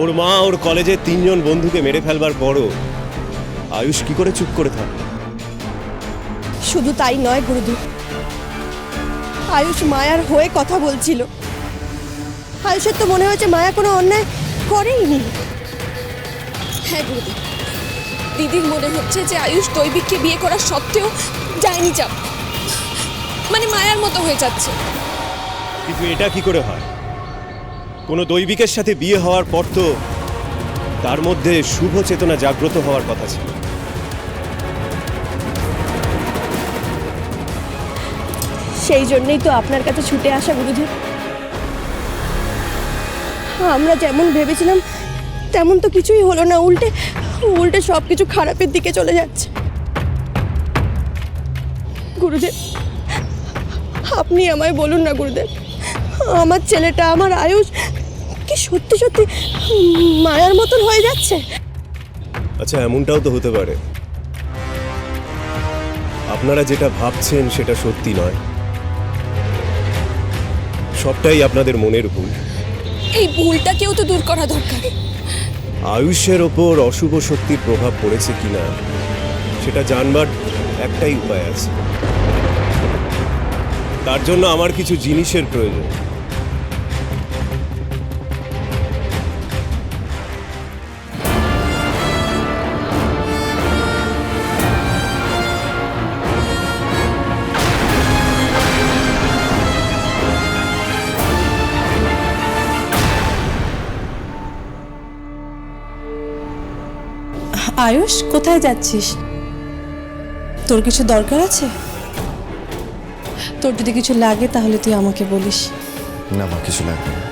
ওর মা ওর কলেজের তিনজন বন্ধুকে মেরে ফেলবার পরও আয়ুষ কি করে চুপ করে থাকে? শুধু তাই নয় গুরুদেব আয়ুষ মায়ার হয়ে কথা বলছিল। আয়ুষের তো মনে হয়েছে মায়া কোনো অন্যায় করেইনি হ্যাঁ গুরুদেব দিদির মনে হচ্ছে যে আয়ুষ দৈবিককে বিয়ে করা সত্ত্বেও যায়নি চাপ। মানে মায়ার মতো হয়ে যাচ্ছে। কিন্তু এটা কি করে হয়? কোনো দৈবিকের সাথে বিয়ে হওয়ার পর তো তার মধ্যে শুভ চেতনা জাগ্রত হওয়ার কথা ছিল। সেই জন্যই তো আপনার কাছে ছুটে আসা গুরুদেব আমরা যেমন ভেবেছিলাম, তেমন তো কিছুই হলো না, উল্টে উল্টে সব কিছু খারাপের দিকে চলে যাচ্ছে। গুরুদেব, আপনি আমায় বলুন না গুরুদেব, আমার ছেলেটা, আমার আয়ুষ কি সত্যি সত্যি মায়ার মতন হয়ে যাচ্ছে? আচ্ছা এমনটাও তো হতে পারে। আপনারা যেটা ভাবছেন সেটা সত্যি নয়। সবটাই আপনাদের মনের ভুল। এই ভুলটাকেও তো দূর করা দরকার। আয়ুষের ওপর অশুভ শক্তির প্রভাব পড়েছে কিনা সেটা জানবার একটাই উপায় আছে। তার জন্য আমার কিছু জিনিসের প্রয়োজন। আয়ুষ, কোথায় যাচ্ছিস? তোর কিছু দরকার আছে? তোর যদি কিছু লাগে তাহলে তুই আমাকে বলিস। না আমার কিছু লাগবে না।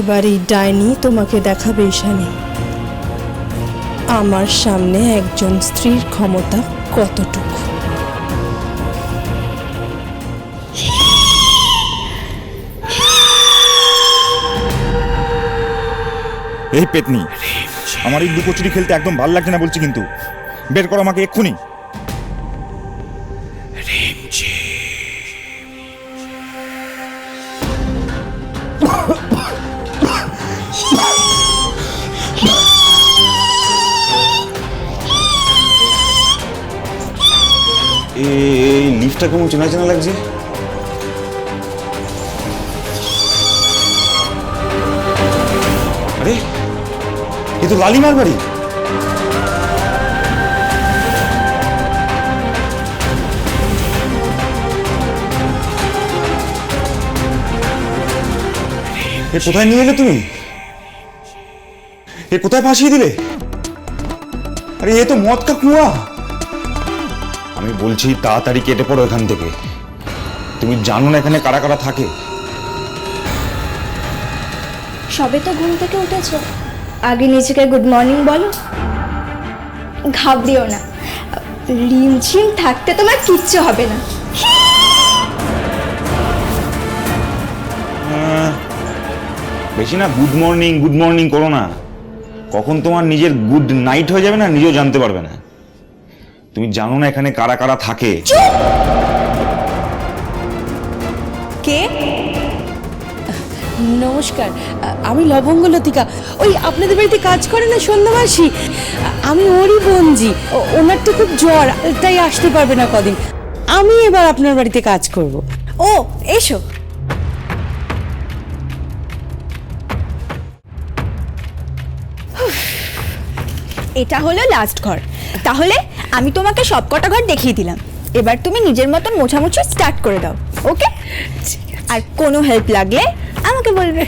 এবার এই ডাইনি তোমাকে দেখাবে ঈশানি। আমার সামনে একজন স্ত্রীর ক্ষমতা কতটুকু? এই পেতনি, আমার এই লুকোচুরি খেলতে একদম ভালো লাগছে না বলছি কিন্তু। বের করো আমাকে এক্ষুনি। লিফটটা কেমন চেনা চেনা লাগছে। আরে, এ তো লালিমার বাড়ি। এ কোথায় নিয়ে এলে তুমি? এ কোথায় ফাঁসিয়ে দিলে? আরে, এ তো মদ কুয়া। আমি বলছি তাড়াতাড়ি কেটে পড়ো এখান থেকে। তুমি জানো না এখানে কারা কারা থাকে? সবে তো ঘুম থেকে উঠেছো। আগে নিজেকে গুড মর্নিং বলো। ঘাবড়িও না। রিমঝিম থাকতে তোমার কিচ্ছু হবে না। বেশি না গুড মর্নিং গুড মর্নিং করো না। কখন তোমার নিজের গুড নাইট হয়ে যাবে না নিজেও জানতে পারবে না। তুমি জানো না এখানে কারা কারা থাকে? কে? নমস্কার, আমি লবঙ্গ লতিকা। ওই আপনাদের বাড়িতে কাজ করে না সন্ধ্যাবাসী? আমি ওরই বোনজি ও- ওনার তো খুব জ্বর, তাই আসতে পারবে না কদিন। আমি এবার আপনার বাড়িতে কাজ করব। ও, এসো। এটা হলো লাস্ট ঘর। তাহলে আমি তোমাকে সব কটা ঘর দেখিয়ে দিলাম। এবার তুমি নিজের মতন মোছামুছি স্টার্ট করে দাও ওকে আর কোনো হেল্প লাগলে আমাকে বলবে।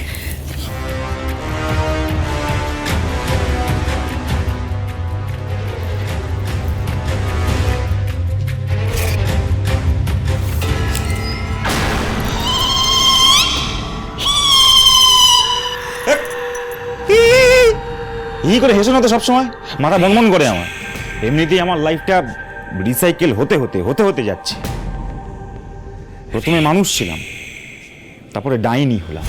ই করে হেসো না তো সবসময়। মাথা বনবন করে আমার। এমনিতেই আমার লাইফটা রিসাইকেল হতে হতে হতে হতে যাচ্ছে। প্রথমে মানুষ ছিলাম, তারপরে ডাইনি হলাম।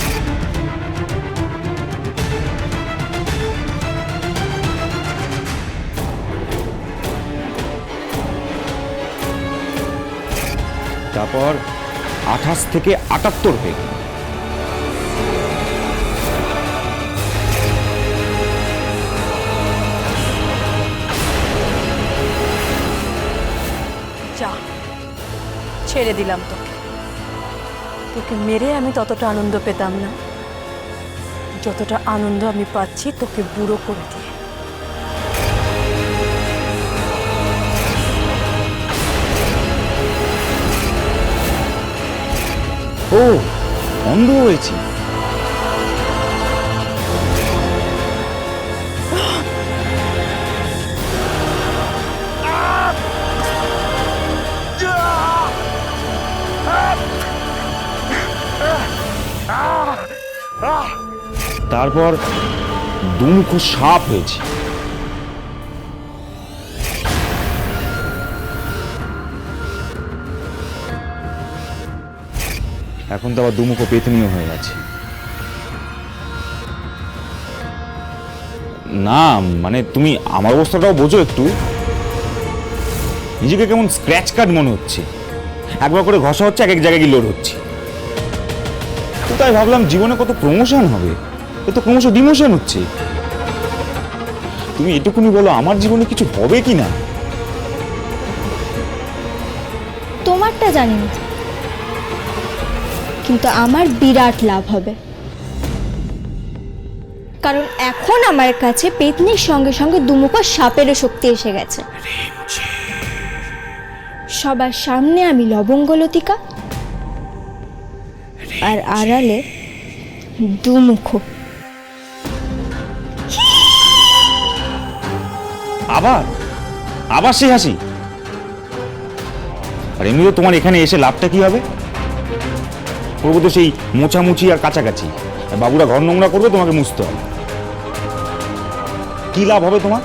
তারপর আঠাশ থেকে আটাত্তর হয়ে গেল ছেড়ে দিলাম তোকে। তোকে মেরে আমি ততটা আনন্দ পেতাম না। যতটা আনন্দ আমি পাচ্ছি তোকে বুড়ো করে দিয়ে। ও, অন্ধ হয়েছি। তারপর দুমুখ সাপ হয়েছে। এখন তো আবার দুমুখ পেতনীয় হয়ে গেছে। না মানে তুমি আমার অবস্থাটাও বোঝো একটু। নিজেকে কেমন স্ক্র্যাচ কার্ড মনে হচ্ছে। একবার করে ঘষা হচ্ছে, এক এক জায়গায় গিয়ে লোড হচ্ছে। তাই ভাবলাম জীবনে কত প্রমোশন হবে? এ তো ক্রমশ ডিমোশন হচ্ছে। তুমি এটুকুনি বলো, আমার জীবনে কিছু হবে কি না? তোমারটা জানি না। কিন্তু আমার বিরাট লাভ হবে। কারণ এখন আমার কাছে পেতনির সঙ্গে সঙ্গে দুমুখো সাপেরও শক্তি এসে গেছে। সবার সামনে আমি লবঙ্গলতিকা আর আড়ালে দুমুখো। আবার? আবার সেই হাসি? আর এমনিও তোমার এখানে এসে লাভটা কি হবে? করব তো সেই মোছামুছি আর কাছাকাছি। বাবুরা ঘর নোংরা করবে, তোমাকে মুছতে হবে। কি লাভ হবে তোমার?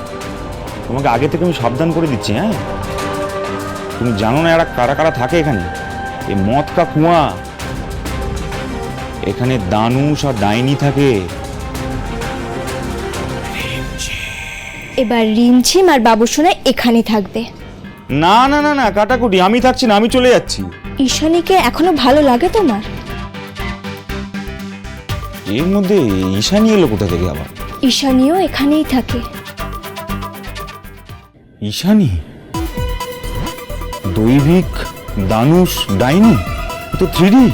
তোমাকে আগে থেকে আমি সাবধান করে দিচ্ছি হ্যাঁ? তুমি জানো না এরা কারা কারা থাকে এখানে? এই মদ কা কুয়া এখানে দানুষ আর ডাইনি থাকে। এবার রিমঝিম আর বাবুসোনা এখানে থাকবে। না না না না কাটাকুটি আমি থাকছি না আমি চলে যাচ্ছি। ঈশানীকে এখনও ভালো লাগে তোমার? এর মধ্যে ঈশানি এলো কোথা থেকে আবার? ঈশানীও এখানেই থাকে। ঈশানি? দৈবিক দানুষ ডাইনি? তো থ্রি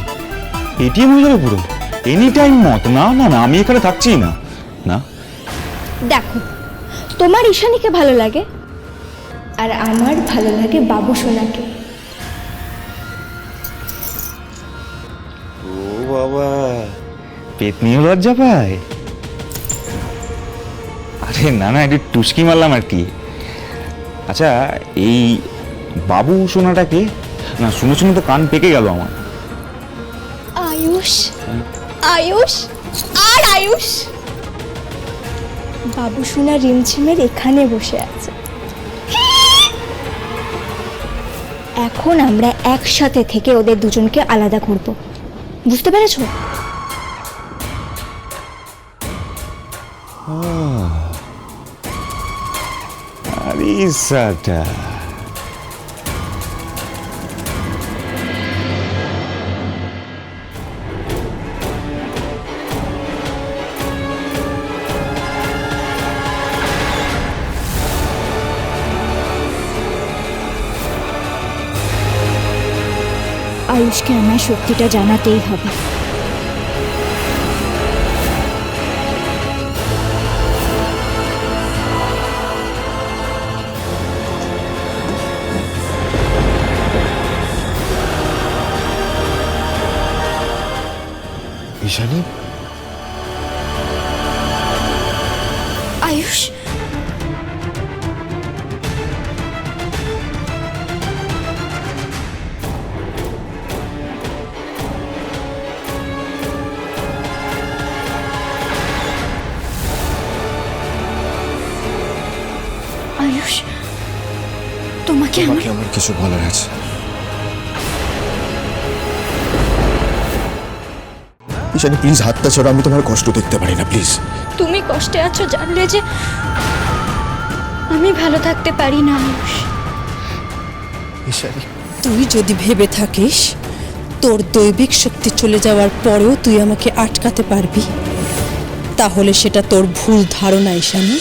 এটিএম হয়ে যাবে পুরো। এনি টাইম মত। না না না আমি এখানে থাকছি না। না। দেখো তোমার ঈশানীকে ভালো লাগে আর আমার ভালো লাগে বাবু সোনাকে। ও বাবা পেতনিও লজ্জা পায় আরে না না একটু টুসকি মারলাম আর কি। আচ্ছা এই বাবু সোনাটাকে না শুনে শুনে তো কান পেকে গেল আমার। আয়ুষ? আয়ুষ? আর আয়ুষ? বাবু সোনা রিমঝিমের এখানে বসে আছে। এখন আমরা একসাথে থেকে ওদের দুজনকে আলাদা করব। বুঝতে পেরেছ? আরে সাটা আয়ুষকে আমার শক্তিটা জানাতেই হবে। ঈশানী? আয়ুষ? তোমাকে আমার তোমাকে আমার কিছু বলার আছে। ঈশানি প্লিজ হাতটা ছাড়া আমি তোমার কষ্ট দেখতে পারি না প্লিজ। তুমি কষ্টে আছো জানলে যে আমি ভালো থাকতে পারি না আয়ুষ। ঈশানি। তুই যদি ভেবে থাকিস তোর দৈবিক শক্তি চলে যাওয়ার পরেও তুই আমাকে আটকাতে পারবি তাহলে সেটা তোর ভুল ধারণা ঈশানী।